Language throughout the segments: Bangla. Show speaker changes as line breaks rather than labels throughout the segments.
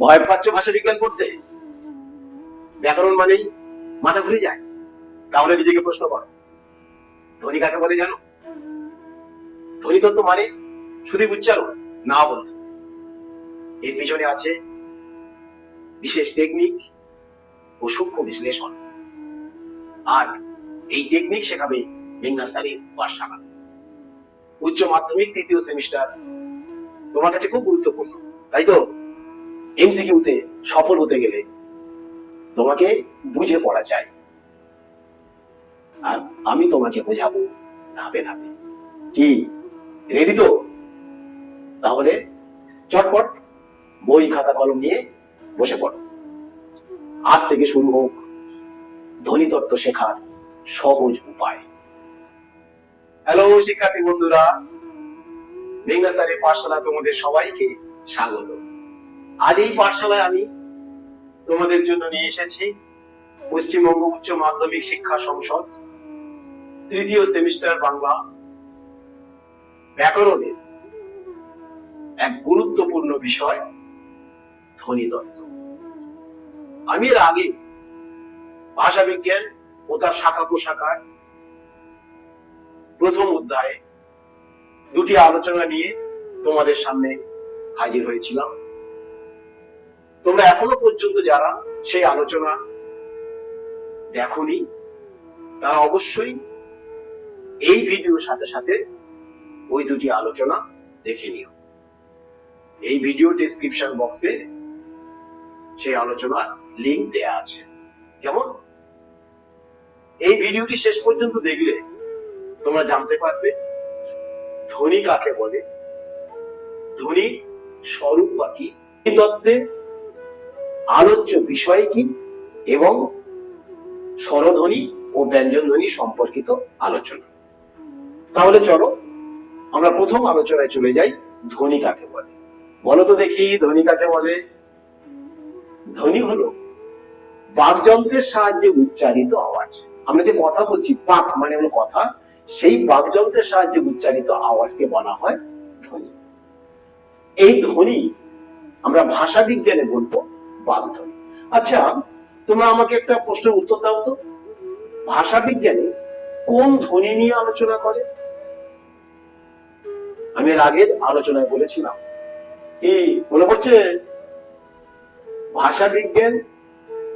ভয় পাচ্ছ ভাষা বিজ্ঞান পড়তে ব্যাকরণ মানেই মাথা ঘুরে যায়। তাহলে নিজেকে প্রশ্ন করো, ধ্বনি কাকে বলে জানো? ধ্বনি তত্ত্ব মানে শুধু উচ্চারণ, না বলতে এর পিছনে আছে বিশেষ টেকনিক ও সূক্ষ্ম বিশ্লেষণ। আর এই টেকনিক শেখাবে স্যারের পাঠশালা উচ্চ মাধ্যমিক, তৃতীয় সেমিস্টার তোমার কাছে খুব গুরুত্বপূর্ণ, তাই তো? এমসিকিউতে সফল হতে গেলে তোমাকে বুঝে পড়া চাই। আর আমি তোমাকে বোঝাবো ধাপে ধাপে। কি? রেডি তো? তাহলে চটপট বই, খাতা, কলম নিয়ে বসে পড়ো। আজ থেকে শুরু হোক ধ্বনিতত্ত্ব শেখার সহজ উপায়। হ্যালো শিক্ষার্থী বন্ধুরা। মেঘনা স্যারের পাঠশালা তোমাদের সবাইকে স্বাগত। আজ এই পাঠশালায় আমি তোমাদের জন্য নিয়ে এসেছি পশ্চিমবঙ্গ উচ্চ মাধ্যমিক শিক্ষা সংসদ, তৃতীয় সেমিস্টার বাংলা ব্যাকরণের এক গুরুত্বপূর্ণ বিষয় ধ্বনিতত্ত্ব আমি এর আগে ভাষা বিজ্ঞান ও তার শাখা প্রশাখার প্রথম অধ্যায়ে দুটি আলোচনা নিয়ে তোমাদের সামনে হাজির হয়েছিলাম। তোমরা এখনও পর্যন্ত যারা সেই আলোচনা দেখনি, তারা অবশ্যই এই ভিডিওর সাথে সাথে ওই দুটি আলোচনা দেখে নিও। এই ভিডিও ডেসক্রিপশন বক্সে সেই আলোচনার লিংক দেয়া আছে। কেমন? এই ভিডিওটি শেষ পর্যন্ত দেখলে তোমরা জানতে পারবে ধ্বনি কাকে বলে ধ্বনি স্বরূপ বা কি? তত্ত্বে আলোচ্য বিষয় কি এবং স্বরধ্বনি ও ব্যঞ্জন ধ্বনি সম্পর্কিত আলোচনা। তাহলে চলো, আমরা প্রথম আলোচনায় চলে যাই ধ্বনি কাকে বলে। বলো তো দেখি ধ্বনি কাকে বলে। ধ্বনি হলো বাকযন্ত্রের সাহায্যে উচ্চারিত আওয়াজ। আমরা যে কথা বলছি, পাক মানে হলো কথা, সেই বাকযন্ত্রের সাহায্যে উচ্চারিত আওয়াজকে বলা হয় ধ্বনি। এই ধ্বনি আমরা ভাষা বিজ্ঞানে বলব ধ্বনি আচ্ছা তোমরা আমাকে একটা প্রশ্নের উত্তর দাও তো। ভাষা বিজ্ঞানে কোন ধ্বনি নিয়ে আলোচনা করে? আমি এর আগের আলোচনায় বলেছিলাম। কি? মনে পড়ছে? ভাষা বিজ্ঞান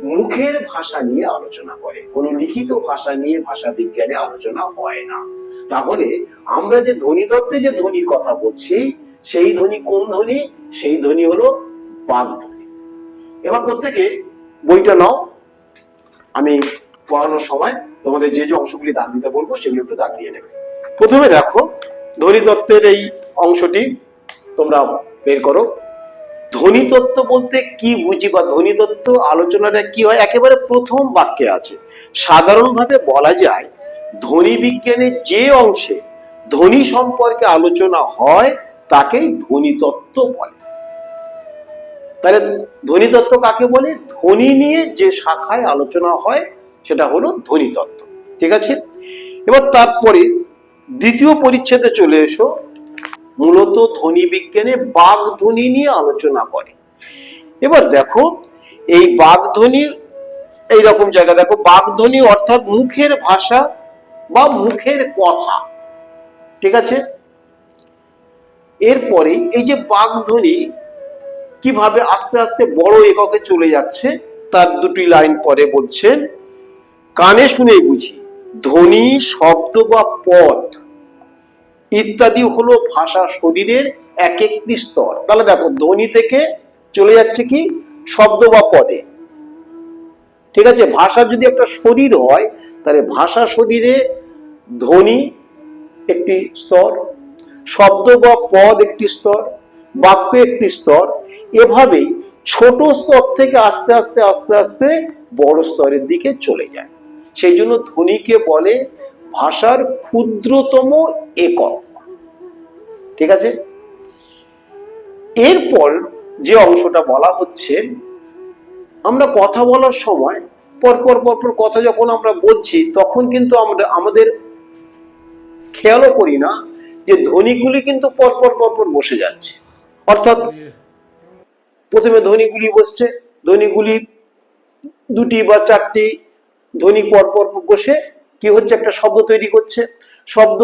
মুখের ভাষা নিয়ে আলোচনা করে। কোন লিখিত ভাষা নিয়ে ভাষা বিজ্ঞানে আলোচনা হয় না। তাহলে আমরা যে ধ্বনি তত্ত্বে যে ধ্বনির কথা বলছি, সেই ধ্বনি কোন ধ্বনি? সেই ধ্বনি হলো বাক ধ্বনি এবার প্রত্যেকে বইটা নাও। আমি পড়ানোর সময় তোমাদের যে যে অংশগুলি দাগ দিতে বলব, সেগুলো একটু দাগ দিয়ে নেবে। প্রথমে দেখো ধ্বনি তত্ত্বের এই অংশটি তোমরা বের করো। ধ্বনিতত্ত্ব বলতে কি বুঝি বা ধ্বনিতত্ত্ব আলোচনাটা কি হয়? একেবারে প্রথম বাক্যে আছে। সাধারণভাবে বলা যায়, ধ্বনি বিজ্ঞানের যে অংশে ধ্বনি সম্পর্কে আলোচনা হয়, তাকেই ধ্বনিতত্ত্ব বলে। তাহলে ধ্বনিতত্ত্ব কাকে বলে? ধ্বনি নিয়ে যে শাখায় আলোচনা হয়, সেটা হলো ধ্বনিতত্ত্ব। ঠিক আছে? এবার তারপরে দ্বিতীয় পরিচ্ছেদে চলে এসো। মূলত ধ্বনি বিজ্ঞানে বাগধ্বনি নিয়ে আলোচনা করে। এবার দেখো, এই বাগধ্বনি এইরকম জায়গা দেখো বাগধ্বনি অর্থাৎ মুখের ভাষা বা মুখের কথা। ঠিক আছে? এরপরে এই যে বাগধ্বনি কীভাবে আস্তে আস্তে বড় এককে চলে যাচ্ছে, তার দুটি লাইন পরে বলছেন কানে শুনে বুঝি, ধ্বনি, শব্দ বা পদ ইত্যাদি হলো ভাষা শরীরের এক একটি স্তর। তাহলে দেখো, ধ্বনি থেকে চলে যাচ্ছে কি? শব্দ বা পদে। ঠিক আছে? ভাষা যদি একটা শরীর হয়, তাহলে ভাষা শরীরে ধ্বনি একটি স্তর, শব্দ বা পদ একটি স্তর বাক্য একটি স্তর। এভাবেই ছোট স্তর থেকে আস্তে আস্তে আস্তে আস্তে বড় স্তরের দিকে চলে যায়। সেই জন্য ধ্বনিকে বলে ভাষার ক্ষুদ্রতম একক। ঠিক আছে? এরপর যে অংশটা বলা হচ্ছে, আমরা কথা বলার সময়, পরপর পরপর কথা যখন আমরা বলছি, তখন কিন্তু আমরা, আমাদের খেয়ালও করি না যে ধ্বনিগুলি কিন্তু পরপর পরপর বসে যাচ্ছে। অর্থাৎ প্রথমে ধ্বনিগুলি বসছে ধ্বনিগুলি দুটি বা চারটি ধ্বনি পর পর বসে, কি হচ্ছে? একটা শব্দ তৈরি করছে। শব্দ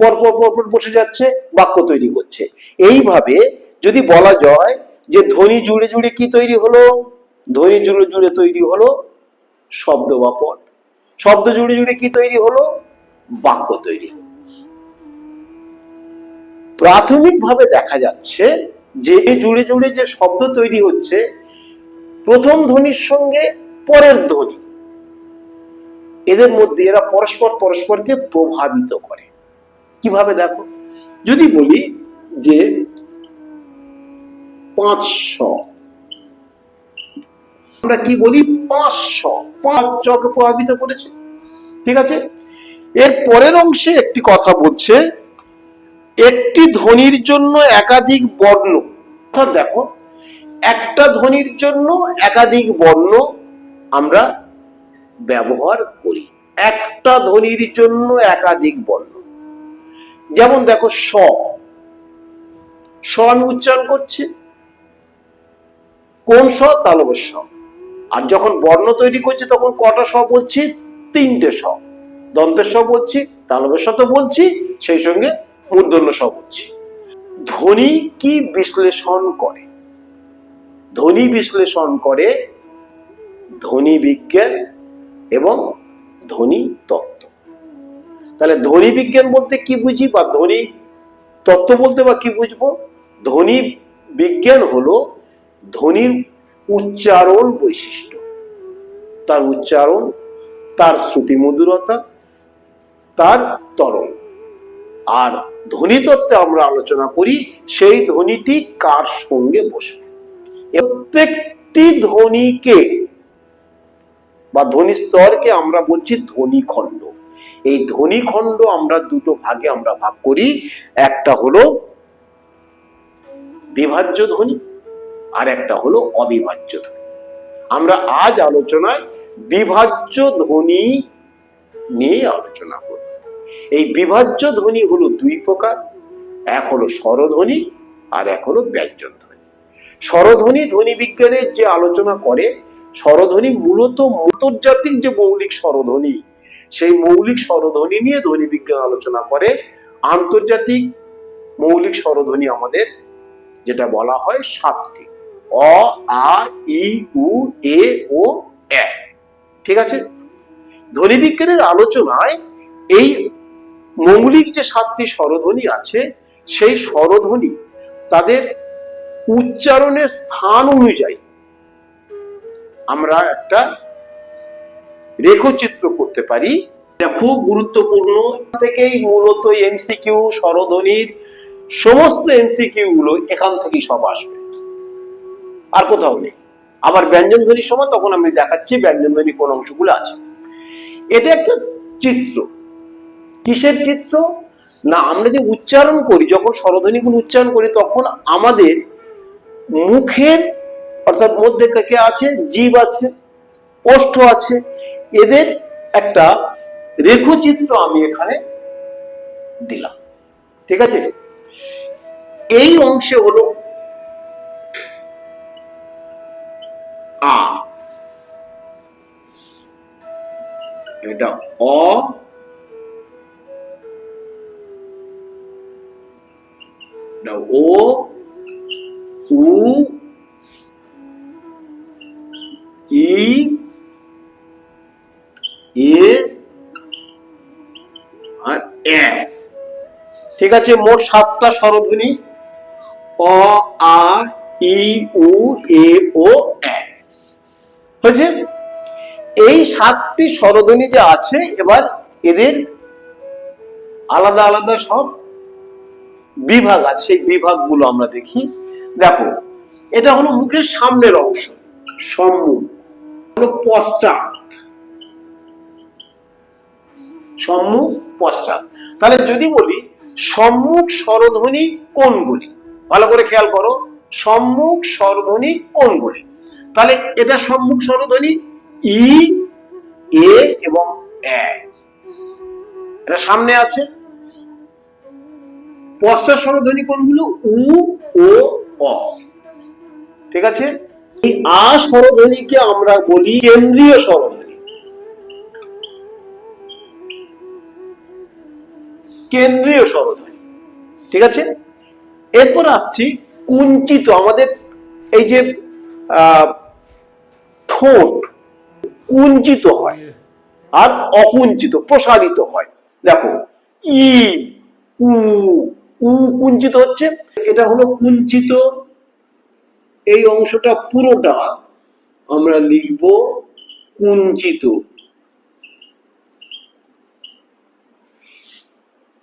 পর পর পর পর বসে যাচ্ছে, বাক্য তৈরি করছে। এইভাবে যদি বলা যায় যে ধ্বনি জুড়ে জুড়ে কি তৈরি হলো? ধ্বনি জুড়ে জুড়ে তৈরি হলো শব্দ বা পদ। শব্দ জুড়ে জুড়ে কি তৈরি হলো? বাক্য তৈরি প্রাথমিকভাবে দেখা যাচ্ছে যে জুড়ে জুড়ে যে শব্দ তৈরি হচ্ছে, প্রথম ধ্বনির সঙ্গে পরের ধ্বনি। এদের মধ্যে এরা পরস্পর পরস্পরকে প্রভাবিত করে। কীভাবে দেখো? যদি বলি যে পাঁচশো। আমরা কি বলি? পাঁচশো। পাঁচ চকে প্রভাবিত করেছে। ঠিক আছে? এর পরের অংশে একটি কথা বলছে একটি ধ্বনির জন্য একাধিক বর্ণ। অর্থাৎ দেখো, একটা ধ্বনির জন্য একাধিক বর্ণ আমরা ব্যবহার করি। একটা ধ্বনির জন্য একাধিক বর্ণ। যেমন দেখো, স। স আমি উচ্চারণ করছি। কোন স? তালব স। আর যখন বর্ণ তৈরি করছে, তখন কটা স বলছি? তিনটে স। দন্তের স বলছি তালবের স তো বলছি, সেই সঙ্গে মূর্ধন্য স ধ্বনি কি বিশ্লেষণ করে? ধ্বনি বিশ্লেষণ করে ধ্বনি বিজ্ঞান এবং ধ্বনি তত্ত্ব। তাহলে ধ্বনি বিজ্ঞান বলতে কি বুঝি বা ধ্বনি তত্ত্ব বলতে বা কি বুঝব? ধ্বনি বিজ্ঞান হলো ধ্বনির উচ্চারণ বৈশিষ্ট্য। তার উচ্চারণ, তার শ্রুতি মধুরতা তার তরল আর ধ্বনি তত্ত্বে আমরা আলোচনা করি, সেই ধ্বনিটি কার সঙ্গে বসবে? প্রত্যেকটি ধ্বনিকে বা ধ্বনি স্তরকে আমরা বলছি ধ্বনি খণ্ড। এই ধ্বনি খণ্ড আমরা দুটো ভাগে আমরা ভাগ করি। একটা হলো বিভাজ্য ধ্বনি, আর একটা হলো অবিভাজ্য ধ্বনি। আমরা আজ আলোচনায় বিভাজ্য ধ্বনি নিয়ে আলোচনা করব। এই বিভাজ্য ধ্বনি হলো দুই প্রকার, এক হলো স্বরধ্বনি আর এক হলো ব্যঞ্জন ধ্বনি স্বরধ্বনি ধ্বনি বিজ্ঞানের যে আলোচনা করে, স্বরধ্বনি মূলত আন্তর্জাতিক যে মৌলিক স্বরধ্বনি, সেই মৌলিক স্বরধ্বনি নিয়ে ধ্বনি বিজ্ঞান আলোচনা করে। আন্তর্জাতিক মৌলিক স্বরধ্বনি আমাদের যেটা বলা হয় সাতটি। অ, আ, ই, উ, এ, ও, এ। ঠিক আছে? ধ্বনি বিজ্ঞানের আলোচনায় এই মৌলিক যে সাতটি স্বরধ্বনি আছে, সেই স্বরধ্বনি তাদের উচ্চারণের স্থান অনুযায়ী আমরা একটা রেখচিত্র করতে পারি। খুব গুরুত্বপূর্ণ। থেকেই মূলত এমসিকিউ স্বরধ্বনির সমস্ত এমসিকিউ গুলো এখান থেকেই সব আসবে। আর কোথাও নেই। আবার ব্যঞ্জন ধ্বনির সময় তখন আমি দেখাচ্ছি ব্যঞ্জন ধ্বনি কোন অংশগুলো আছে। এটা একটা চিত্র। কিসের চিত্র? না, আমরা যে উচ্চারণ করি, যখন স্বরধ্বনিগুলো উচ্চারণ করি, তখন আমাদের মুখের অর্থাৎ মধ্যে কে আছে? জীব আছে, ওষ্ঠ আছে। এদের একটা রেখচিত্র আমি এখানে দিলাম। ঠিক আছে? এই অংশে হলো আ। এটা অ ও উ ই এ আর এ। ঠিক আছে, মোট সাতটা স্বরধ্বনি। অ, আ, ই, উ, এ, ও, এ। হয়েছে? এই সাতটি স্বরধ্বনি যে আছে, এবার এদের আলাদা আলাদা সব বিভাগ আছে, সেই বিভাগগুলো আমরা দেখি। দেখো, এটা হলো মুখের সামনের অংশ, সম্মুখ। হলো পশ্চাৎ। সম্মুখ, পশ্চাৎ। তাহলে যদি বলি, সম্মুখ স্বরধ্বনি কোনগুলি ভালো করে খেয়াল করো, সম্মুখ স্বরধ্বনি কোনগুলি তাহলে এটা সম্মুখ স্বরধ্বনি ই, এ এবং এটা সামনে আছে পশ্চাৎ স্বরধ্বনি কোনগুলো? উ, ও, অ। ঠিক আছে? এই আ স্বরধ্বনিকে আমরা বলি কেন্দ্রীয় স্বরধ্বনি। কেন্দ্রীয় স্বরধ্বনি। ঠিক আছে? এরপর আসছি কুঞ্চিত, আমাদের এই যে ঠোঁট, কুঞ্চিত হয় আর অকুঞ্চিত, প্রসারিত হয়। দেখো, ই, উ কুঞ্চিত হচ্ছে। এটা হলো কুঞ্চিত। এই অংশটা পুরোটা আমরা লিখব কুঞ্চিত।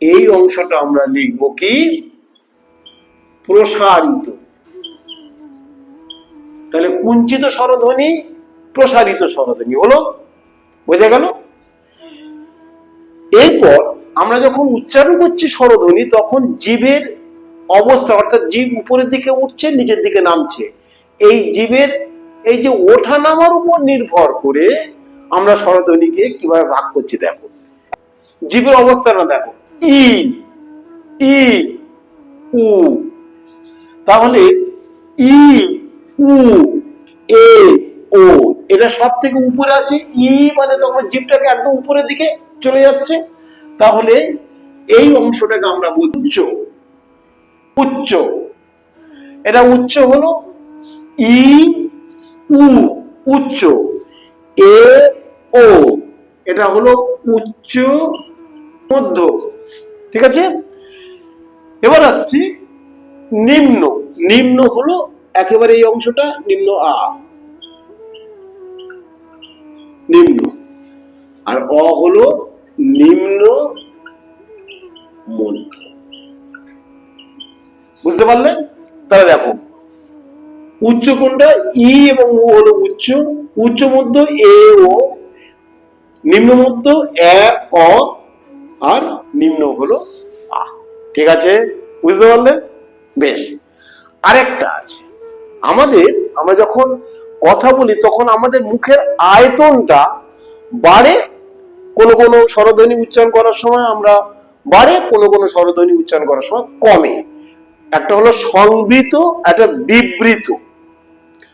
এই অংশটা আমরা লিখব কি? প্রসারিত। তাহলে কুঞ্চিত স্বরধ্বনি, প্রসারিত স্বরধ্বনি হলো, বোঝা গেল? এরপর আমরা যখন উচ্চারণ করছি স্বরধ্বনি, তখন জীবের অবস্থা, অর্থাৎ জীব উপরের দিকে উঠছে, নিচের দিকে নামছে। এই জীবের, এই যে ওঠা নামার উপর নির্ভর করে আমরা স্বরধ্বনিকে কীভাবে ভাগ করছি, দেখো। জীবের অবস্থাটা দেখো। ই ই, উ। তাহলে ই, উ, এ, ও, এটা সব থেকে উপরে আছে। ই মানে তখন জীবটাকে একদম উপরের দিকে চলে যাচ্ছে। তাহলে এই অংশটাকে আমরা উচ্চ উচ্চ। এটা উচ্চ হলো ই, উ, উচ্চ। এ, ও। এটা হলো উচ্চ, মধ্য। ঠিক আছে? এবার আসছি নিম্ন। নিম্ন হলো একেবারে এই অংশটা, নিম্ন আ। নিম্ন। আর অ হলো নিম্ন মধ্য বুঝতে পারলেন? তাহলে দেখো, উচ্চ কোনটা? ই এবং ও হলো উচ্চ। উচ্চ মধ্য এ ও, নিম্ন মধ্য এ, অ, আর নিম্ন হলো আ। ঠিক আছে? বুঝতে পারলেন? বেশ। আরেকটা আছে। আমাদের, আমরা যখন কথা বলি, তখন আমাদের মুখের আয়তনটা বাড়ে কোনো কোনো স্বরধ্বনি উচ্চারণ করার সময় আমরা বাড়ে কোনো কোনো স্বরধ্বনি উচ্চারণ করার সময় কমে। একটা হলো সংবৃত, একটা বিবৃত।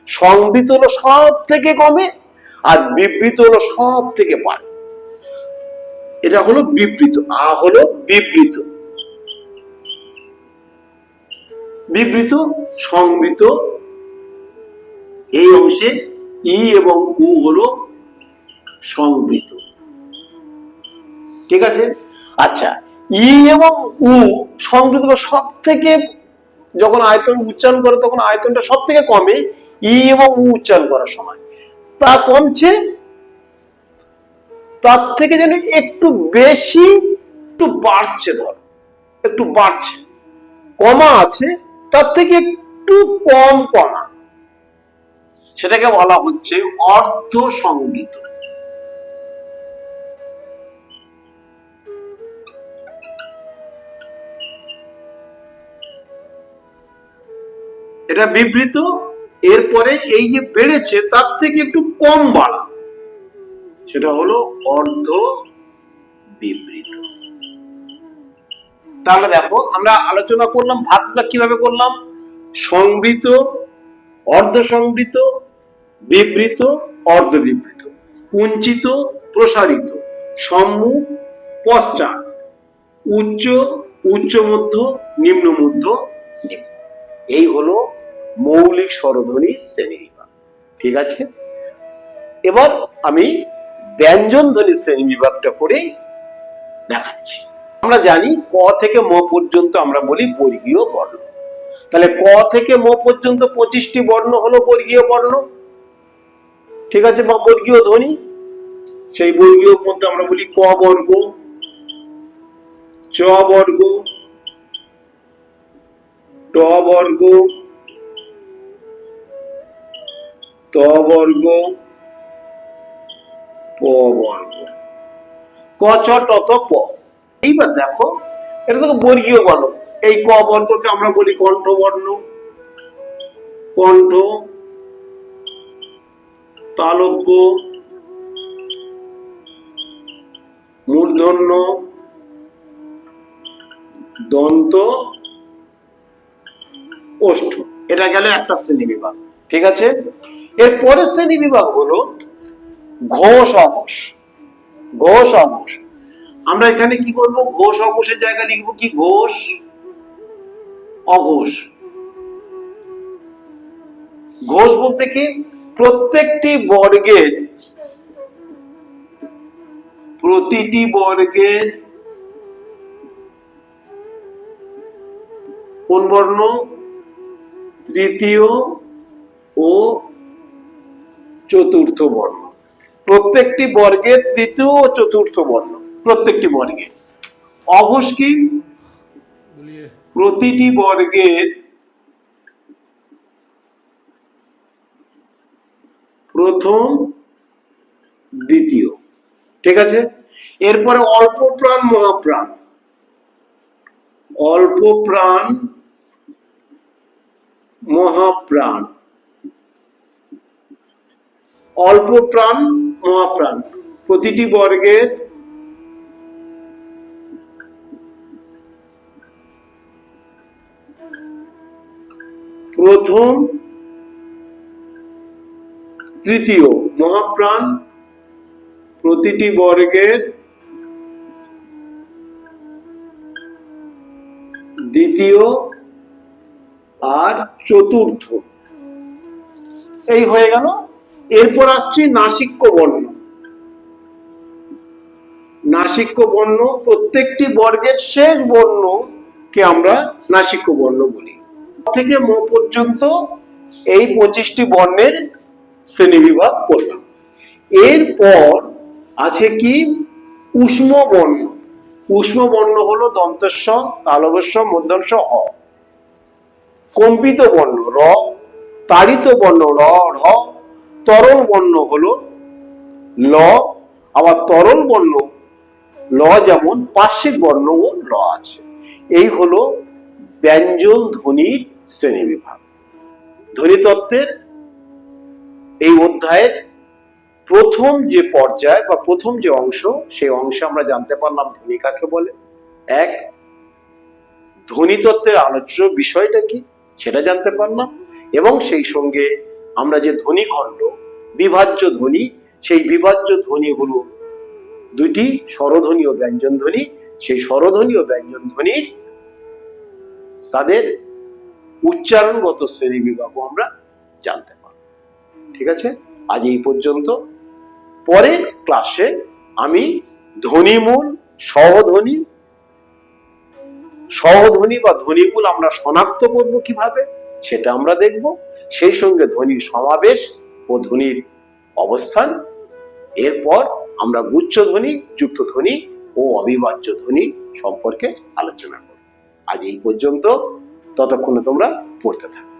সংবৃত হলো সব থেকে কমে আর বিবৃত হলো সব থেকে বাড়ে। এটা হলো বিবৃত, আ হলো বিবৃত। বিবৃত, সংবৃত, এই অংশে ই এবং উ হলো সংবৃত। ঠিক আছে? আচ্ছা ই এবং উ সংবৃত সব থেকে যখন আয়তন উচ্চারণ করে তখন আয়তনটা সব থেকে কমে ই এবং উ উচ্চারণ করার সময়। তা কমছে, তার থেকে যেন একটু বেশি, একটু বাড়ছে ধর, একটু বাড়ছে। কমা আছে, তার থেকে একটু কম কমা। সেটাকে বলা হচ্ছে অর্ধ সংগীত এটা বিবৃত, এরপরে এই যে বেড়েছে, তার থেকে একটু কম বাড়া। সেটা হলো অর্ধ বিবৃত। তাহলে দেখো, আমরা আলোচনা করলাম ভাগটা কীভাবে করলাম? সংবৃত অর্ধ সংবৃত বিবৃত অর্ধ বিবৃত কুঞ্চিত, প্রসারিত। সম্মুখ, পশ্চাৎ। উচ্চ উচ্চ মধ্য নিম্ন। মধ্য এই হলো মৌলিক স্বরধ্বনি শ্রেণীবিভাগ ঠিক আছে? এবার আমি ব্যঞ্জন ধ্বনি শ্রেণি বিভাগটা করে দেখাচ্ছি। আমরা জানি ক থেকে ম পর্যন্ত আমরা বলি বর্গীয় বর্ণ। তাহলে ক থেকে ম পর্যন্ত পঁচিশটি বর্ণ হলো বর্গীয় বর্ণ। ঠিক আছে বা বর্গীয় ধ্বনি? সেই বর্গীয় মধ্যে আমরা বলি ক বর্গ, চ বর্গ ট বর্গ ত বর্গ প বর্গ ক, চ, ট, ত, প। এইবার দেখো, এটা তো বর্গীয় বর্ণ এই ক বর্গকে আমরা বলি কণ্ঠ বর্ণ কণ্ঠ, তালব্য, মূর্ধন্য, দন্ত ওষ্ঠ এটা গেল একটা শ্রেণি বিভাগ।
ঠিক আছে? এর পরের শ্রেণি বিভাগ হলো ঘোষ অঘোষ ঘোষ অঘোষ আমরা এখানে কি করব? ঘোষ অঘোষের জায়গায় লিখব কি? ঘোষ অঘোষ। ঘোষ বলতে কি? প্রত্যেকটি বর্গের প্রতিটি বর্গের কোন বর্ণ তৃতীয় ও চতুর্থ বর্ণ। প্রত্যেকটি বর্গের তৃতীয় ও চতুর্থ বর্ণ, প্রত্যেকটি বর্গে। অঘোষ কি প্রতিটি বর্গের প্রথম, দ্বিতীয়। ঠিক আছে? এরপরে অল্প প্রাণ, মহাপ্রাণ। অল্প প্রাণ, মহাপ্রাণ। অল্প প্রাণ, মহাপ্রাণ। প্রতিটি বর্গের প্রথম, তৃতীয় মহাপ্রাণ, প্রতিটি বর্গের দ্বিতীয় আর চতুর্থ। এই হয়ে গেল। এরপর আসছে নাসিক্য বর্ণ নাসিক্য বর্ণ প্রত্যেকটি বর্গের শেষ বর্ণ কে আমরা নাসিক্য বর্ণ বলি থেকে ম পর্যন্ত এই পঁচিশটি বর্ণের শ্রেণীবিভাগ করলাম। এরপর আছে কি? উষ্ম বর্ণ উষ্ম বর্ণ হলো দন্তস্ব তালবস্য মধ্যস্ব অ কম্পিত বর্ণ র। তাড়িত বর্ণ র র। তরল বর্ণ হলো ল, আবার তরল বর্ণ, ল যেমন পার্শ্বিক বর্ণ ও ল আছে। এই হলো ব্যঞ্জন ধ্বনির শ্রেণীবিভাগ। ধ্বনিতত্ত্বের এই অধ্যায়ের প্রথম যে পর্যায় বা প্রথম যে অংশ, সেই অংশে আমরা জানতে পারলাম ধ্বনি কাকে বলে। এক ধ্বনিতত্ত্বের আলোচ্য বিষয়টা কি, সেটা জানতে পারলাম। এবং সেই সঙ্গে আমরা যে ধ্বনি খণ্ড, বিভাজ্য ধ্বনি সেই বিভাজ্য ধ্বনি হলো দুটি স্বরধ্বনি ও ব্যঞ্জন ধ্বনি। সেই স্বরধ্বনি ও ব্যঞ্জন ধ্বনির তাদের উচ্চারণগত শ্রেণি বিভাগও আমরা জানতে পারব। ঠিক আছে? আজ এই পর্যন্ত। পরের ক্লাসে আমি ধ্বনিমূল, সহধ্বনি সহধ্বনি বা ধ্বনিমূল আমরা শনাক্ত করব কীভাবে, সেটা আমরা দেখব। সেই সঙ্গে ধ্বনির সমাবেশ ও ধ্বনির অবস্থান। এরপর আমরা গুচ্ছ ধ্বনি যুক্ত ধ্বনি ও অবিভাজ্য ধ্বনি সম্পর্কে আলোচনা করব। আজ এই পর্যন্ত। ততক্ষণে তোমরা পড়তে থাকো।